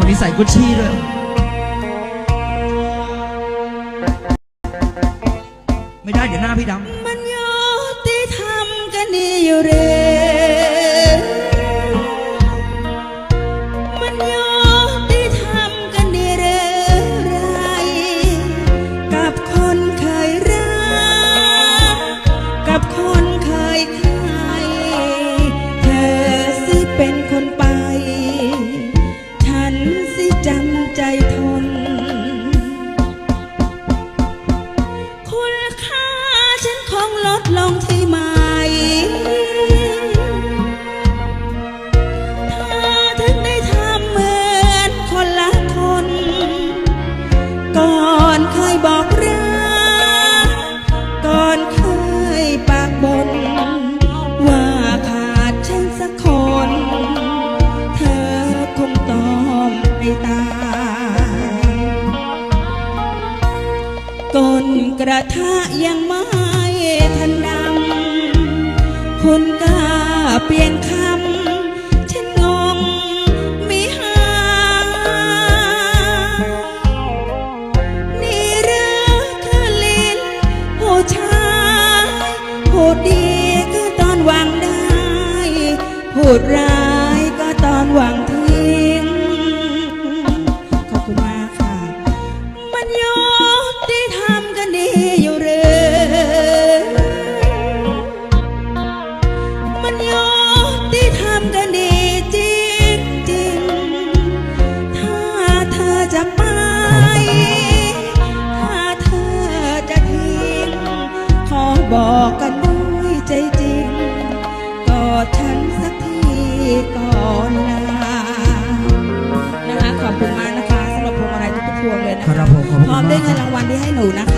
วันนี้ใส่กุชชี่ด้วยไม่ได้เดี๋ยวหน้าพี่ดำมันยุติธรรมกันดีอยู่เรื ก้นกระทะยังไม่ทันดำคุณก็เปลี่ยนคำฉันงงไม่หานี่รือคือลิ้นผู้ชายพูดดีก็ตอนวังได้ พูดร้าย ให้หนูนะคะ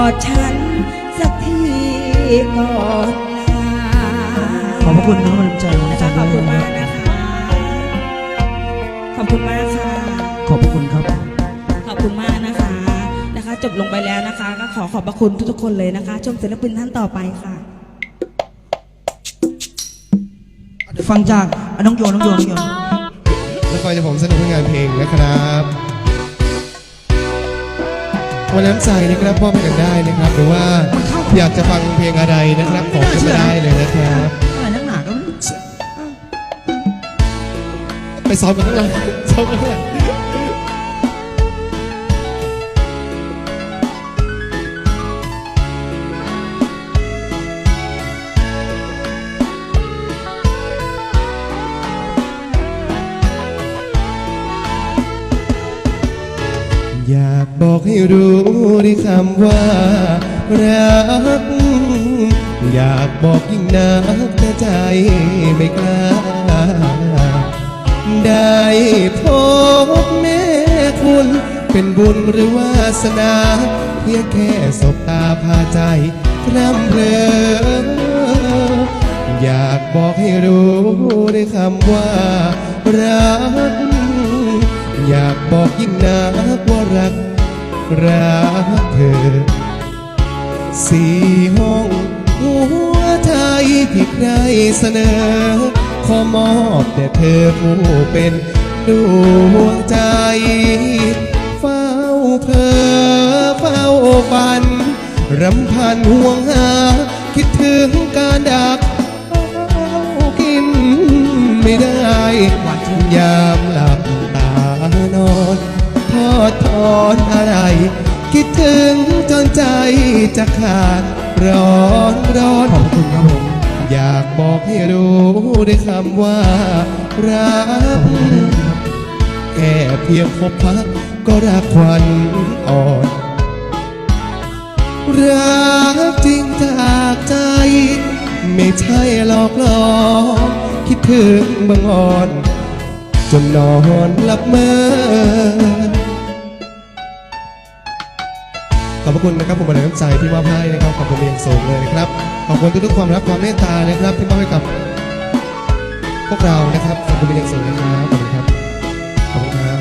อดฉันสักทีก่อนลาขอบพระคุณน้องกำลังใจของอาจารย์ขอบด้คุวยณนะมากนะคะ ขอบคุณมากค่ะ ขอบพระคุณครับ ขอบคุณมากนะคะ นะคะ จบลงไปแล้วนะคะ ก็ขอขอบพระคุณทุกๆคนเลยนะคะ ชมศิลปินท่านต่อไปค่ะเดี๋ยวฟังจากอะน้องโยนน้องโยนน้องโยน แล้วก็จะผมสนุกกับงานเพลงนะครับ วันน้ำใจนะครับมอบให้กันได้นะครับ หรือว่าอยากจะฟังเพลงอะไรนะครับขอกันมาได้เลยนะครับอะไรนักหนาก็ไม่รู้ไปซ้อมกันข้างหลังซ้อมกันข้างหลั บอกให้รู้ด้วยคำว่า รัก อยากบอกยิ่งนักแต่ใจไม่กล้า ได้พบแม่คุณ เป็นบุญหรือวาสนา เพียงแค่สบตาพาใจรำเรออยากบอกให้รู้ด้วยคำว่า รัก อยากบอกยิ่งนักว่ารัก รักเธอ สี่ห้องหัวใจที่ใครเสนอ ขอมอบแต่เธอผู้เป็นดวงใจ เฝ้าเพอเฝ้าฝัน รำพันห่วงหา คิดถึงการดักเอากินไม่ได้ยามหลับตา อดทอนอะไร คิดถึงจนใจจะขาดร้อนร้อนขอบพระคุณครับผมยอยากบอกให้รู้ด้วยคำว่า รักแค่เพียงพบพักก็รักควันอ่อน รักจริงจากใจ ไม่ใช่หลอกหลอกคิดถึงบังอ่อน จนนอนหลับเมื่อ ขอบพระคุณนะครับผมบริน้ำใจที่มอบให้นะครับขอบคุณเป็นอย่างสูงเลยนะครับขอบคุณทุกๆความรักความเมตตานะครับที่มอบให้กับพวกเรานะครับขอบคุณเป็นอย่างสูงนะครับขอบคุณครับขอบคุณครับ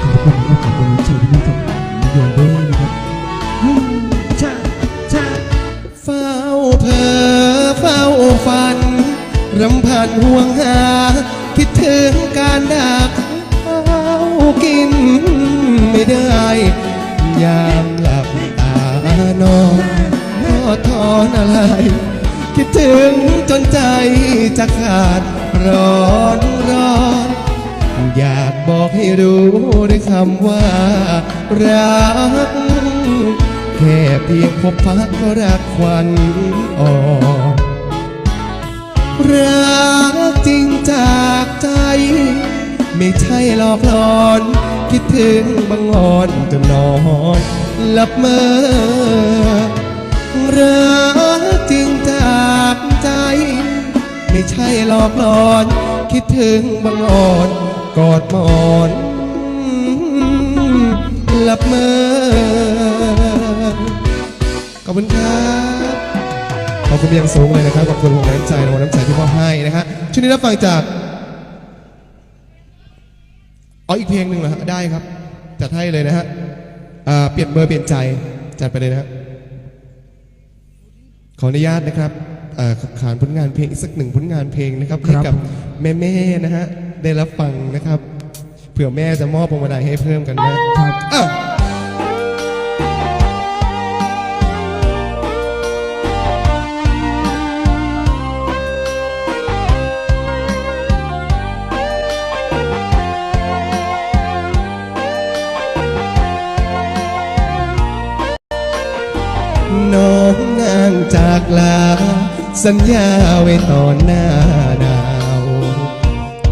ขอบคุณครับขอบคุณชื่อที่นี่กับโยนด้วยนะครับชาชาเฝ้าเพ้อเฝ้าฝันรำพันห่วงหาคิดถึงการดักเอากิน ไม่ได้ ยามหลับตานอนทอทอนอะไร คิดถึงจนใจจะขาดร้อนร้อน อยากบอกให้รู้ด้วยคำว่า รัก แค่เพียงพบพักก็รักควันอ่อนรักจริงจากใจ ไม่ใช่หลอกหลอน คิดถึงบังอ่อนจนนอนหลับเมื่อรักจริงจากใจ ไม่ใช่หลอกหลอน คิดถึงบังอ่อนกอดหมอนหลับเมื่อขอบคุณครับขอบคุณเป็นอย่างสูงเลยนะครับขอบคุณของน้ำใจรางวัลน้ำใจที่มอบให้นะฮะช่วงนี้รับฟังจาก อ๋ออีกเพลงหนึ่งเหรอฮะได้ครับ จัดให้เลยนะฮะอ่าเปลี่ยนเบอร์เปลี่ยนใจจัดไปเลยนะฮะขออนุญาตนะครับเอ่อขานผลงานเพลงอีกสักหนึ่งผลงานเพลงนะครับให้กับแม่ ๆ นะฮะ ได้รับฟังนะครับ เผื่อแม่จะมอบพวงมาลัยให้เพิ่มกันนะครับอะน้ สัญญาไว้ตอนหน้าหนาว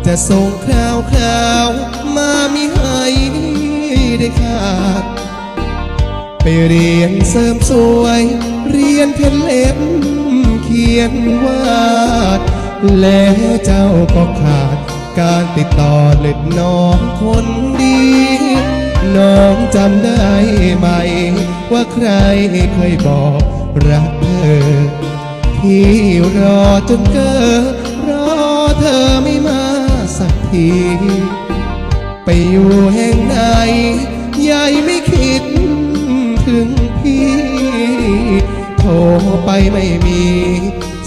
จะส่งคราวคราวมามิให้ได้ขาด ไปเรียนเสริมสวย เรียนเพ้นเล็บเขียนวาด แล้วเจ้าก็ขาด การติดต่อเล็ดน้องคนดี น้องจำได้ไหม ว่าใครเคยบอกรัก ที่รอจนเกิดรอเธอไม่มาสักที ไปอยู่แห่งไหนยายไม่คิดถึงพี่ โทรไปไม่มี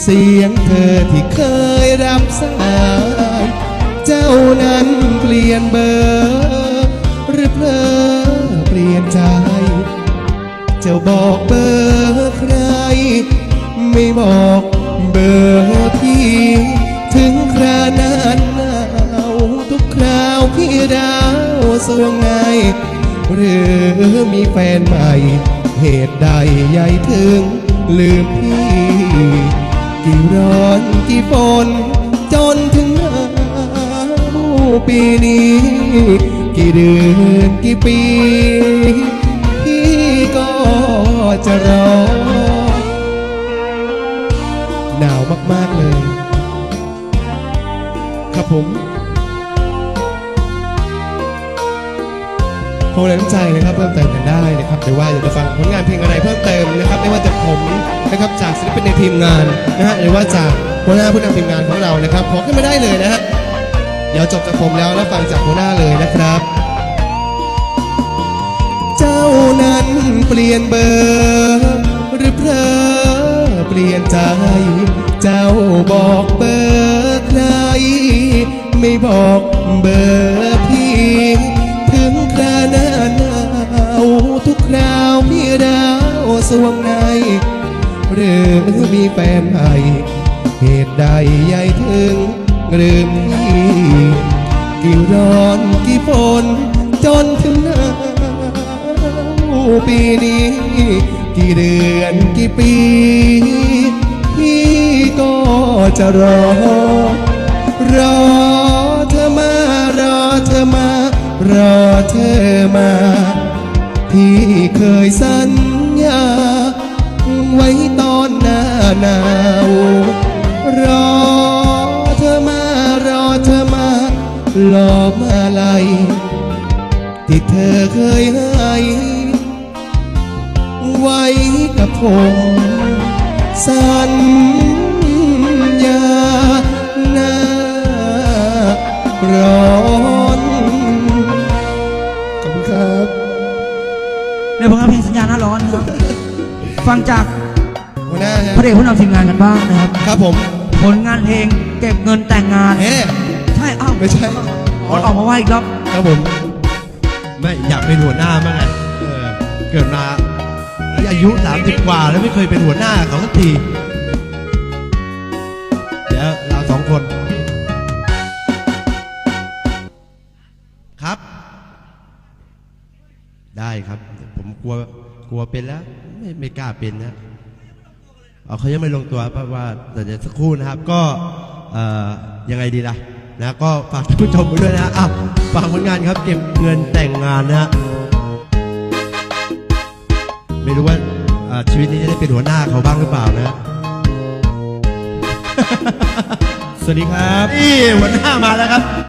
เสียงเธอที่เคยรับสายเจ้านั้นเปลี่ยนเบอร์หรือเพลอเปลี่ยนใจ เจ้าบอกเบอร์ บอกเบอร์พี่ถึงครานานหนาวทุกคราวพี่ดาวสวงไง หรือมีแฟนใหม่ เหตุใดใหญ่ถึง ลืมพี่ กี่ร้อนกี่ฝนจนถึงหนาวปีนี้ กี่เดือนกี่ปี พี่ก็จะรอ มากๆเลย ครับผมโทรแรงใจนะครับเพิ่มเติมกันได้นะครับหรือว่าอยากจะฟังผลงานเพลงอะไรเพิ่มเติมนะครับไม่ว่าจะผมนะครับจากศิลปินในทีมงานนะฮะหรือว่าจากหัวหน้าผู้นำทีมงานของเรานะครับขอขึ้นมาได้เลยนะฮะเดี๋ยวจบจากผมแล้วแล้วฟังจากหัวหน้าเลยนะครับ เจ้านั้นเปลี่ยนเบอร์ หรือเพลอเปลี่ยนใจ เจ้าบอกเบอร์ใคร ไม่บอกเบอร์พี่ ถึงคราหน้าหนาวทุกคราวพี่ดาวสวงใน หรือมีแฟนใหม่เหตุใดใหญ่ถึงลืมพี่กี่ร้อนกี่ฝนจนถึงหนาวปีนี้ กี่เดือนกี่ปี จะรอ รอเธอมารอเธอมารอเธอมาที่เคยสัญญา ไว้ตอนหน้าหนาว รอเธอมารอเธอมารอมาลายที่เธอเคยให้ไว้กับผมสัญญ ในผลงานเพลงสัญญาหน้าร้อนนะครับ ฟังจากหัวหน้าฮะพระเอกผู้นำทีมงานกันบ้างนะครับ ครับผมผลงานเพลงเก็บเงินแต่งงานเอ๊ะใช่อ้าวไม่ใช่ขอออกมาว่าอีกรอบครับผมไม่อยากเป็นหัวหน้าบ้างไงเออเกิดมาอายุ 30 กว่าแล้วไม่เคยเป็นหัวหน้าเขาสักที กลัวกลัวเป็นแล้ว ไม่ไม่กล้าเป็นนะเอาเขายังไม่ลงตัวเพราะว่าแต่เดี๋ยวสักครู่นะครับ ก็เอ่อยังไงดีล่ะนะก็ฝากท่านผู้ชมไปด้วยนะอะฝากผลงานครับ เก็บเงินแต่งงานนะฮะไม่รู้ว่าอ่าชีวิตนี้จะได้เป็นหัวหน้าเขาบ้างหรือเปล่านะสวัสดีครับนี่หัวหน้ามาแล้วครับ